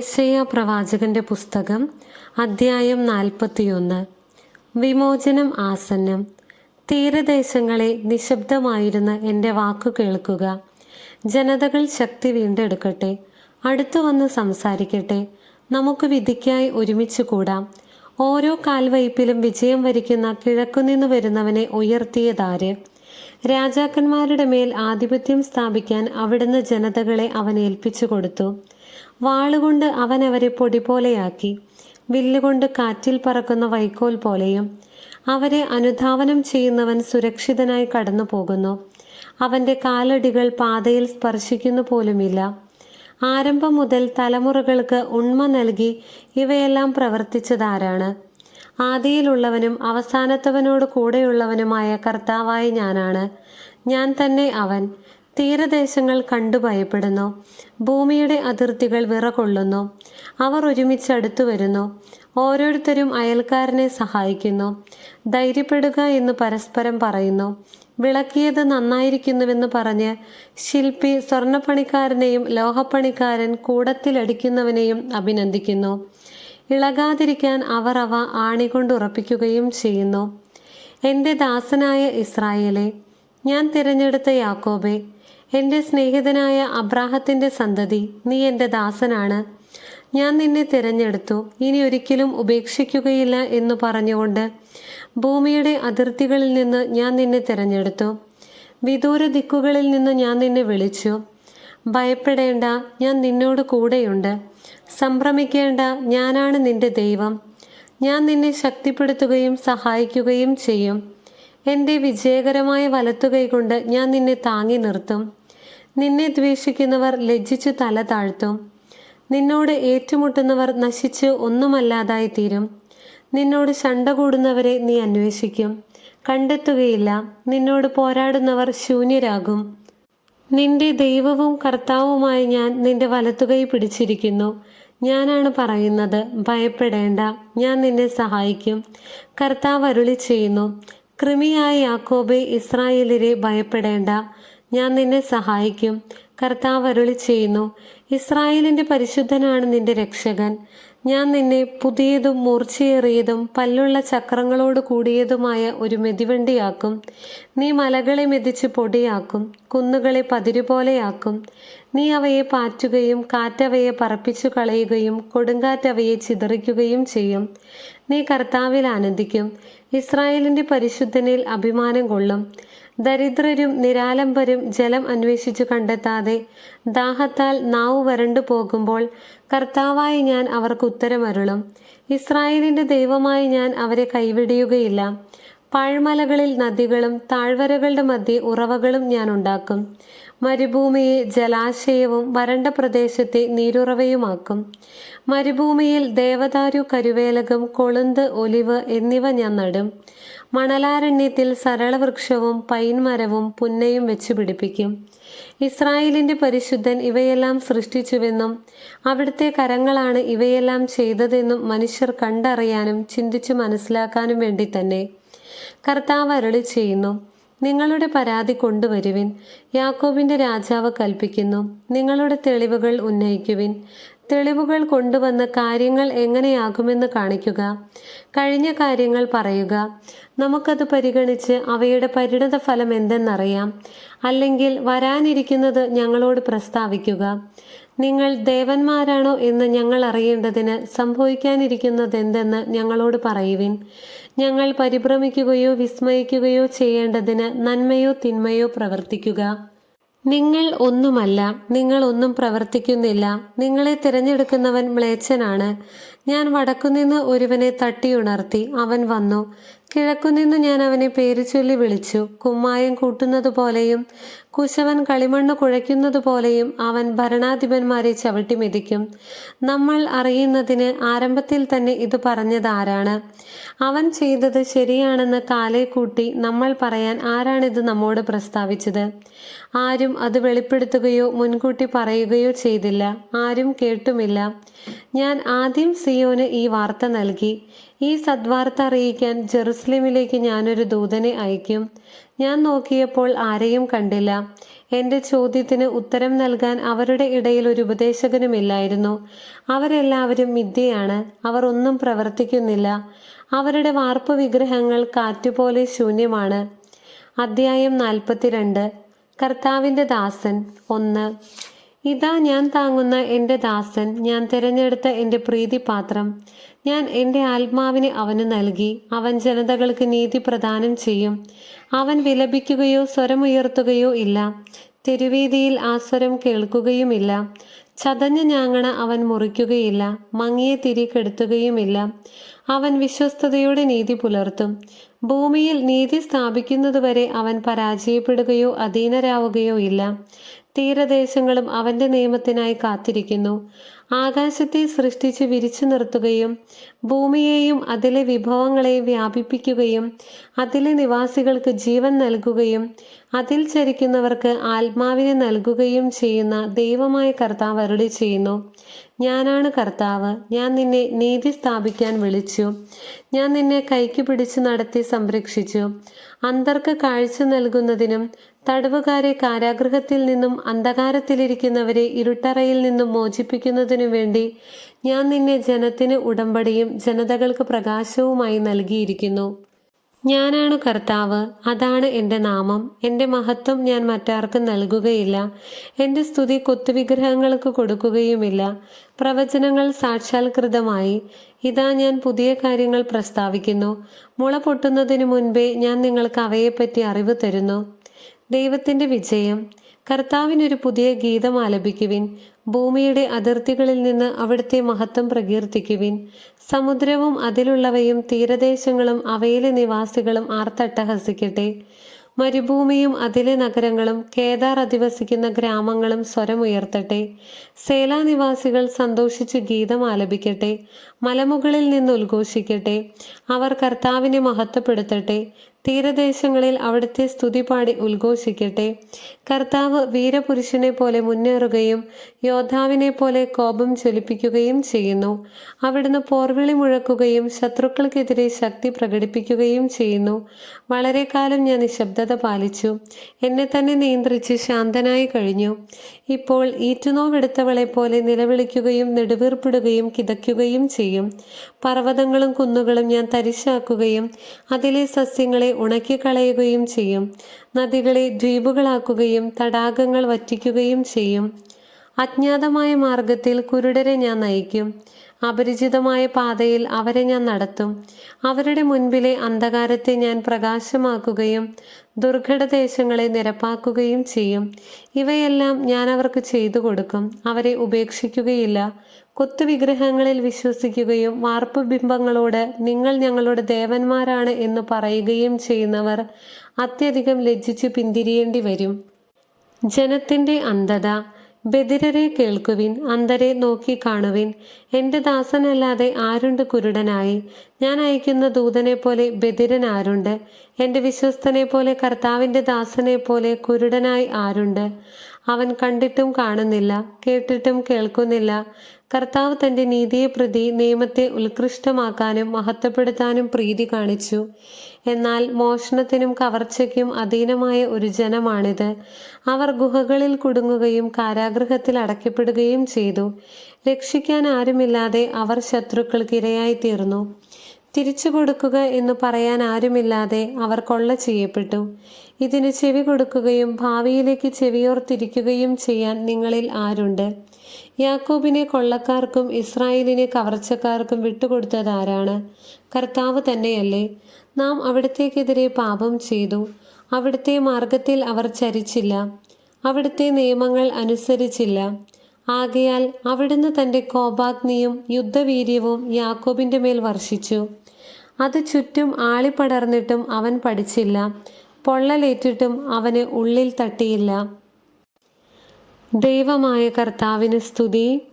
യേശയ്യ പ്രവാചകന്റെ പുസ്തകം അദ്ധ്യായം നാൽപ്പത്തിയൊന്ന്. വിമോചനം ആസന്നം. തീരദേശങ്ങളെ നിശബ്ദമായിരുന്ന എന്റെ വാക്കു കേൾക്കുക. ജനതകൾ ശക്തി വീണ്ടെടുക്കട്ടെ. അടുത്തു വന്ന് സംസാരിക്കട്ടെ. നമുക്ക് വിധിക്കായി ഒരുമിച്ച് കൂടാം. ഓരോ കാൽവയ്പിലും വിജയം വരിക്കുന്ന കിഴക്കുനിന്ന് വരുന്നവനെ ഉയർത്തിയതാര് രാജാക്കന്മാരുടെ മേൽ ആധിപത്യം സ്ഥാപിക്കാൻ അവിടുന്ന് ജനതകളെ അവൻ ഏൽപ്പിച്ചു കൊടുത്തു. വാളുകൊണ്ട് അവൻ അവരെ പൊടി പോലെയാക്കി വില്ലുകൊണ്ട് കാറ്റിൽ പറക്കുന്ന വൈക്കോൽ പോലെയും അവരെ അനുധാവനം ചെയ്യുന്നവൻ സുരക്ഷിതനായി കടന്നു പോകുന്നു. അവന്റെ കാലടികൾ പാതയിൽ സ്പർശിക്കുന്നു പോലുമില്ല. ആരംഭം മുതൽ തലമുറകൾക്ക് ഉണ്മ നൽകി ഇവയെല്ലാം പ്രവർത്തിച്ചതാരാണ്? ആദിയിലുള്ളവനും അവസാനത്തവനോട് കൂടെയുള്ളവനുമായ കർത്താവായ ഞാനാണ്. ഞാൻ തന്നെ അവൻ. തീരദേശങ്ങൾ കണ്ടു ഭയപ്പെടുന്നു. ഭൂമിയുടെ അതിർത്തികൾ വിറകൊള്ളുന്നു. അവർ ഒരുമിച്ച് അടുത്തു വരുന്നു. ഓരോരുത്തരും അയൽക്കാരനെ സഹായിക്കുന്നു. ധൈര്യപ്പെടുക എന്ന് പരസ്പരം പറയുന്നു. വിളക്കിയത് നന്നായിരിക്കുന്നുവെന്ന് പറഞ്ഞ് ശില്പി സ്വർണപ്പണിക്കാരനെയും ലോഹപ്പണിക്കാരൻ കൂടത്തിലടിക്കുന്നവനെയും അഭിനന്ദിക്കുന്നു. ഇളകാതിരിക്കാൻ അവർ അവ ആണികൊണ്ടുറപ്പിക്കുകയും ചെയ്യുന്നു. എന്റെ ദാസനായ ഇസ്രായേലെ ഞാൻ തിരഞ്ഞെടുത്ത യാക്കോബെ എന്റെ സ്നേഹിതനായ അബ്രാഹത്തിന്റെ സന്തതി നീ എന്റെ ദാസനാണ്. ഞാൻ നിന്നെ തിരഞ്ഞെടുത്തു. ഇനി ഒരിക്കലും ഉപേക്ഷിക്കുകയില്ല എന്ന് പറഞ്ഞുകൊണ്ട് ഭൂമിയുടെ അതിർത്തികളിൽ നിന്ന് ഞാൻ നിന്നെ തിരഞ്ഞെടുത്തു. വിദൂര ദിക്കുകളിൽ നിന്ന് ഞാൻ നിന്നെ വിളിച്ചു. ഭയപ്പെടേണ്ട ഞാൻ നിന്നോട് കൂടെയുണ്ട്. സംഭ്രമിക്കേണ്ട ഞാനാണ് നിന്റെ ദൈവം. ഞാൻ നിന്നെ ശക്തിപ്പെടുത്തുകയും സഹായിക്കുകയും ചെയ്യും. എന്റെ വിജയകരമായ വലത്തുകൈ കൊണ്ട് ഞാൻ നിന്നെ താങ്ങി നിർത്തും. നിന്നെ ദ്വേഷിക്കുന്നവർ ലജ്ജിച്ച് തല താഴ്ത്തും. നിന്നോട് ഏറ്റുമുട്ടുന്നവർ നശിച്ച് ഒന്നുമല്ലാതായി തീരും നിന്നോട് ശണ്ട കൂടുന്നവരെ നീ അന്വേഷിക്കും. കണ്ടെത്തുകയില്ല. നിന്നോട് പോരാടുന്നവർ ശൂന്യരാകും. നിന്റെ ദൈവവും കർത്താവുമായി ഞാൻ നിന്റെ വലത്തുകൈ പിടിച്ചിരിക്കുന്നു. ഞാനാണ് പറയുന്നത്. ഭയപ്പെടേണ്ട. ഞാൻ നിന്നെ സഹായിക്കും. കർത്താവ് അരുളി ചെയ്യുന്നു കൃമിയായ യാക്കോബെ ഇസ്രായേലിരെ ഭയപ്പെടേണ്ട. ഞാൻ നിന്നെ സഹായിക്കും. കർത്താവ് അരുളി ചെയ്യുന്നു. ഇസ്രായേലിന്റെ പരിശുദ്ധനാണ് നിന്റെ രക്ഷകൻ. ഞാൻ നിന്നെ പുതിയതും മൂർച്ചയേറിയതും പല്ലുള്ള ചക്രങ്ങളോട് കൂടിയതുമായ ഒരു മെതിവണ്ടിയാക്കും. നീ മലകളെ മെതിച്ച് പൊടിയാക്കും. കുന്നുകളെ പതിരുപോലെയാക്കും. നീ അവയെ പാറ്റുകയും കാറ്റവയെ പറപ്പിച്ചു കളയുകയും കൊടുങ്കാറ്റവയെ ചിതറിക്കുകയും ചെയ്യും. നീ കർത്താവിൽ ആനന്ദിക്കും. ഇസ്രായേലിന്റെ പരിശുദ്ധനിൽ അഭിമാനം കൊള്ളും. ദരിദ്രരും നിരാലംബരും ജലം അന്വേഷിച്ചു കണ്ടെത്താതെ ദാഹത്താൽ നാവ് വരണ്ടു പോകുമ്പോൾ കർത്താവായി ഞാൻ അവർക്ക് ഉത്തരമരുളും. ഇസ്രായേലിന്റെ ദൈവമായി ഞാൻ അവരെ കൈവിടിയുകയില്ല. പാഴ്മലകളിൽ നദികളും താഴ്വരകളുടെ മധ്യേ ഉറവകളും ഞാൻ ഉണ്ടാക്കും. മരുഭൂമിയെ ജലാശയവും വരണ്ട പ്രദേശത്തെ നീരുറവയുമാക്കും. മരുഭൂമിയിൽ ദേവദാരു കരുവേലകം കൊളുന്ത് ഒലിവ് എന്നിവ ഞാൻ നടും. മണലാരണ്യത്തിൽ സരളവൃക്ഷവും പൈൻമരവും പുന്നയും വെച്ച് പിടിപ്പിക്കും. ഇസ്രായേലിന്റെ പരിശുദ്ധൻ ഇവയെല്ലാം സൃഷ്ടിച്ചുവെന്നും അവിടുത്തെ കരങ്ങളാണ് ഇവയെല്ലാം ചെയ്തതെന്നും മനുഷ്യർ കണ്ടറിയാനും ചിന്തിച്ചു മനസ്സിലാക്കാനും വേണ്ടി തന്നെ കർത്താവ് അരളി ചെയ്യുന്നു നിങ്ങളുടെ പരാതി കൊണ്ടുവരുവിൻ. യാക്കോബിന്റെ രാജാവ് കൽപ്പിക്കുന്നു. നിങ്ങളുടെ തെളിവുകൾ ഉന്നയിക്കുവിൻ. തെളിവുകൾ കൊണ്ടുവന്ന് കാര്യങ്ങൾ എങ്ങനെയാകുമെന്ന് കാണിക്കുക. കഴിഞ്ഞ കാര്യങ്ങൾ പറയുക. നമുക്കത് പരിഗണിച്ച് അവയുടെ പരിണത ഫലം എന്തെന്നറിയാം. അല്ലെങ്കിൽ വരാനിരിക്കുന്നത് ഞങ്ങളോട് പ്രസ്താവിക്കുക. നിങ്ങൾ ദേവന്മാരാണോ എന്ന് ഞങ്ങൾ അറിയേണ്ടതിന് സംഭവിക്കാനിരിക്കുന്നതെന്തെന്ന് ഞങ്ങളോട് പറയുവിൻ. ഞങ്ങൾ പരിഭ്രമിക്കുകയോ വിസ്മയിക്കുകയോ ചെയ്യേണ്ടതിന് നന്മയോ തിന്മയോ പ്രവർത്തിക്കുക. നിങ്ങൾ ഒന്നുമല്ല നിങ്ങൾ ഒന്നും പ്രവർത്തിക്കുന്നില്ല. നിങ്ങളെ തിരഞ്ഞെടുക്കുന്നവൻ മ്ലേച്ഛനാണ്. ഞാൻ വടക്കുനിന്ന് ഒരുവനെ തട്ടിയുണർത്തി അവൻ വന്നു. കിഴക്കുനിന്ന് ഞാൻ അവനെ പേരു ചൊല്ലി വിളിച്ചു. കുമ്മായം കൂട്ടുന്നത് പോലെയും കുശവൻ കളിമണ്ണ് കുഴയ്ക്കുന്നത് പോലെയും അവൻ ഭരണാധിപന്മാരെ ചവിട്ടി മെതിക്കും. നമ്മൾ അറിയുന്നതിന് ആരംഭത്തിൽ തന്നെ ഇത് പറഞ്ഞത് ആരാണ് അവൻ ചെയ്തത് ശരിയാണെന്ന് കാലേ കൂട്ടി നമ്മൾ പറയാൻ ആരാണിത് നമ്മോട് പ്രസ്താവിച്ചത്? ആരും അത് വെളിപ്പെടുത്തുകയോ മുൻകൂട്ടി പറയുകയോ ചെയ്തില്ല. ആരും കേട്ടുമില്ല. ഞാൻ ആദ്യം സിയോന് ഈ വാർത്ത നൽകി. ഈ സദ്വാർത്ത അറിയിക്കാൻ ജെറുസലേമിലേക്ക് ഞാനൊരു ദൂതനെ അയക്കും. ഞാൻ നോക്കിയപ്പോൾ ആരെയും കണ്ടില്ല. എന്റെ ചോദ്യത്തിന് ഉത്തരം നൽകാൻ അവരുടെ ഇടയിൽ ഒരു ഉപദേശകനുമില്ലായിരുന്നു അവരെല്ലാവരും മിഥ്യയാണ്. അവർ ഒന്നും പ്രവർത്തിക്കുന്നില്ല. അവരുടെ വാർപ്പ് വിഗ്രഹങ്ങൾ കാറ്റുപോലെ ശൂന്യമാണ്. അദ്ധ്യായം നാൽപ്പത്തിരണ്ട്. കർത്താവിന്റെ ദാസൻ. ഒന്ന്. ഇതാ ഞാൻ താങ്ങുന്ന എന്റെ ദാസൻ ഞാൻ തിരഞ്ഞെടുത്ത എന്റെ പ്രീതിപാത്രം. ഞാൻ എന്റെ ആത്മാവിനെ അവന് നൽകി അവൻ ജനതകൾക്ക് നീതി പ്രദാനം ചെയ്യും. അവൻ വിലപിക്കുകയോ സ്വരമുയർത്തുകയോ ഇല്ല. തെരുവീതിയിൽ ആ സ്വരം കേൾക്കുകയുമില്ല. ചതഞ്ഞ ഞാങ്ങണ അവൻ മുറിക്കുകയില്ല മങ്ങിയ തിരി കെടുത്തുകയുമില്ല. അവൻ വിശ്വസ്തയോടെ നീതി പുലർത്തും. ഭൂമിയിൽ നീതി സ്ഥാപിക്കുന്നതുവരെ അവൻ പരാജയപ്പെടുകയോ അധീനരാവുകയോ ഇല്ല. തീരദേശങ്ങളും അവന്റെ നിയമത്തിനായി കാത്തിരിക്കുന്നു. ആകാശത്തെ സൃഷ്ടിച്ച് വിരിച്ചു നിർത്തുകയും ഭൂമിയെയും അതിലെ വിഭവങ്ങളെയും വ്യാപിപ്പിക്കുകയും അതിലെ നിവാസികൾക്ക് ജീവൻ നൽകുകയും അതിൽ ചരിക്കുന്നവർക്ക് ആത്മാവിനെ നൽകുകയും ചെയ്യുന്ന ദൈവമായ കർത്താവ് അരുളി ചെയ്യുന്നു ഞാനാണ് കർത്താവ്. ഞാൻ നിന്നെ നീതി സ്ഥാപിക്കാൻ വിളിച്ചു. ഞാൻ നിന്നെ കൈക്ക് പിടിച്ചു നടത്തി സംരക്ഷിച്ചു. അന്തർക്ക് കാഴ്ച നൽകുന്നതിനും തടവുകാരെ കാരാഗൃഹത്തിൽ നിന്നും അന്ധകാരത്തിലിരിക്കുന്നവരെ ഇരുട്ടറയിൽ നിന്നും മോചിപ്പിക്കുന്നതിനു വേണ്ടി ഞാൻ നിന്നെ ജനത്തിന് ഉടമ്പടിയും ജനതകൾക്ക് പ്രകാശവുമായി നൽകിയിരിക്കുന്നു. ഞാനാണ് കർത്താവ് അതാണ് എന്റെ നാമം. എന്റെ മഹത്വം ഞാൻ മറ്റാർക്കും നൽകുകയില്ല. എന്റെ സ്തുതി കൊത്തുവിഗ്രഹങ്ങൾക്ക് കൊടുക്കുകയുമില്ല. പ്രവചനങ്ങൾ സാക്ഷാത്കൃതമായി. ഇതാ ഞാൻ പുതിയ കാര്യങ്ങൾ പ്രസ്താവിക്കുന്നു. മുള പൊട്ടുന്നതിനു മുൻപേ ഞാൻ നിങ്ങൾക്ക് അവയെപ്പറ്റി അറിവ് തരുന്നു. ദൈവത്തിന്റെ വിജയം. കർത്താവിനൊരു പുതിയ ഗീതം ആലപിക്കുവിൻ. ഭൂമിയുടെ അതിർത്തികളിൽ നിന്ന് അവിടുത്തെ മഹത്വം പ്രകീർത്തിക്കുവിൻ. സമുദ്രവും അതിലുള്ളവയും തീരദേശങ്ങളും അവയിലെ നിവാസികളും ആർത്തട്ടഹസിക്കട്ടെ മരുഭൂമിയും അതിലെ നഗരങ്ങളും കേദാർ അധിവസിക്കുന്ന ഗ്രാമങ്ങളും സ്വരമുയർത്തട്ടെ സേലാനിവാസികൾ സന്തോഷിച്ച് ഗീതം ആലപിക്കട്ടെ. മലമുകളിൽ നിന്ന് ഉദ്ഘോഷിക്കട്ടെ. അവർ കർത്താവിനെ മഹത്വപ്പെടുത്തട്ടെ. തീരദേശങ്ങളിൽ അവിടുത്തെ സ്തുതി പാടി ഉദ്ഘോഷിക്കട്ടെ. കർത്താവ് വീരപുരുഷനെ പോലെ മുന്നേറുകയും യോദ്ധാവിനെ പോലെ കോപം ജ്വലിപ്പിക്കുകയും ചെയ്യുന്നു. അവിടുന്ന് പോർവിളി മുഴക്കുകയും ശത്രുക്കൾക്കെതിരെ ശക്തി പ്രകടിപ്പിക്കുകയും ചെയ്യുന്നു. വളരെ കാലം ഞാൻ നിശബ്ദത പാലിച്ചു. എന്നെ തന്നെ നിയന്ത്രിച്ച് ശാന്തനായി കഴിഞ്ഞു. ഇപ്പോൾ ഈറ്റുനോവെടുത്തവളെ പോലെ നിലവിളിക്കുകയും നെടുവീർപ്പിടുകയും കിതയ്ക്കുകയും ചെയ്യും. പർവതങ്ങളും കുന്നുകളും ഞാൻ തരിശാക്കുകയും അതിലെ സസ്യങ്ങളെ ഉണക്കിക്കളയുകയും ചെയ്യും. നദികളെ ദ്വീപുകളാക്കുകയും തടാകങ്ങൾ വറ്റിക്കുകയും ചെയ്യും. അജ്ഞാതമായ മാർഗത്തിൽ കുരുടരെ ഞാൻ നയിക്കും. അപരിചിതമായ പാതയിൽ അവരെ ഞാൻ നടത്തും. അവരുടെ മുൻപിലെ അന്ധകാരത്തെ ഞാൻ പ്രകാശമാക്കുകയും ദുർഘടദേശങ്ങളെ നിരപ്പാക്കുകയും ചെയ്യും. ഇവയെല്ലാം ഞാൻ അവർക്ക് ചെയ്തു കൊടുക്കും. അവരെ ഉപേക്ഷിക്കുകയില്ല. കൊത്തുവിഗ്രഹങ്ങളിൽ വിശ്വസിക്കുകയും വാർപ്പ് ബിംബങ്ങളോട് നിങ്ങൾ ഞങ്ങളുടെ ദേവന്മാരാണ് എന്ന് പറയുകയും ചെയ്യുന്നവർ അത്യധികം ലജ്ജിച്ചു പിന്തിരിയേണ്ടി വരും ജനത്തിന്റെ അന്ധത ബദിരരെ കേൾക്കുവിൻ അന്തരെ നോക്കി കാണുവിൻ. എന്റെ ദാസനല്ലാതെ ആരുണ്ട് കുരുടനായി? ഞാൻ അയക്കുന്ന ദൂതനെ പോലെ ബദിരൻ ആരുണ്ട്? എന്റെ വിശ്വസ്തനെ പോലെ കർത്താവിന്റെ ദാസനെ പോലെ കുരുടനായി ആരുണ്ട്? അവൻ കണ്ടിട്ടും കാണുന്നില്ല കേട്ടിട്ടും കേൾക്കുന്നില്ല. കർത്താവ് തന്റെ നീതിയെ പ്രതി നിയമത്തെ ഉത്കൃഷ്ടമാക്കാനും മഹത്വപ്പെടുത്താനും പ്രീതി കാണിച്ചു. എന്നാൽ മോഷണത്തിനും കവർച്ചയ്ക്കും അധീനമായ ഒരു ജനമാണിത്. അവർ ഗുഹകളിൽ കുടുങ്ങുകയും കാരാഗ്രഹത്തിൽ അടയ്ക്കപ്പെടുകയും ചെയ്തു. രക്ഷിക്കാൻ ആരുമില്ലാതെ അവർ ശത്രുക്കൾക്ക് ഇരയായിത്തീർന്നു തിരിച്ചു കൊടുക്കുക എന്ന് പറയാൻ ആരുമില്ലാതെ അവർ കൊള്ള ചെയ്യപ്പെട്ടു. ഇതിന് ചെവി കൊടുക്കുകയും ഭാവിയിലേക്ക് ചെവിയോർത്തിരിക്കുകയും ചെയ്യാൻ നിങ്ങളിൽ ആരുണ്ട്? യാക്കോബിനെ കൊള്ളക്കാർക്കും ഇസ്രായേലിനെ കവർച്ചക്കാർക്കും വിട്ടുകൊടുത്തത് ആരാണ്? കർത്താവ് തന്നെയല്ലേ. നാം അവിടത്തേക്കെതിരെ പാപം ചെയ്തു. അവിടുത്തെ മാർഗത്തിൽ അവർ ചരിച്ചില്ല. അവിടുത്തെ നിയമങ്ങൾ അനുസരിച്ചില്ല. ആകയാൽ അവിടുന്ന് തന്റെ കോപാഗ്നിയും യുദ്ധവീര്യവും യാക്കോബിന്റെ മേൽ വർഷിച്ചു. അത് ചുറ്റും ആളിപ്പടർന്നിട്ടും അവൻ പഠിച്ചില്ല. പൊള്ളലേറ്റിട്ടും അവന് ഉള്ളിൽ തട്ടിയില്ല. ദൈവമായ കർത്താവിന് സ്തുതി.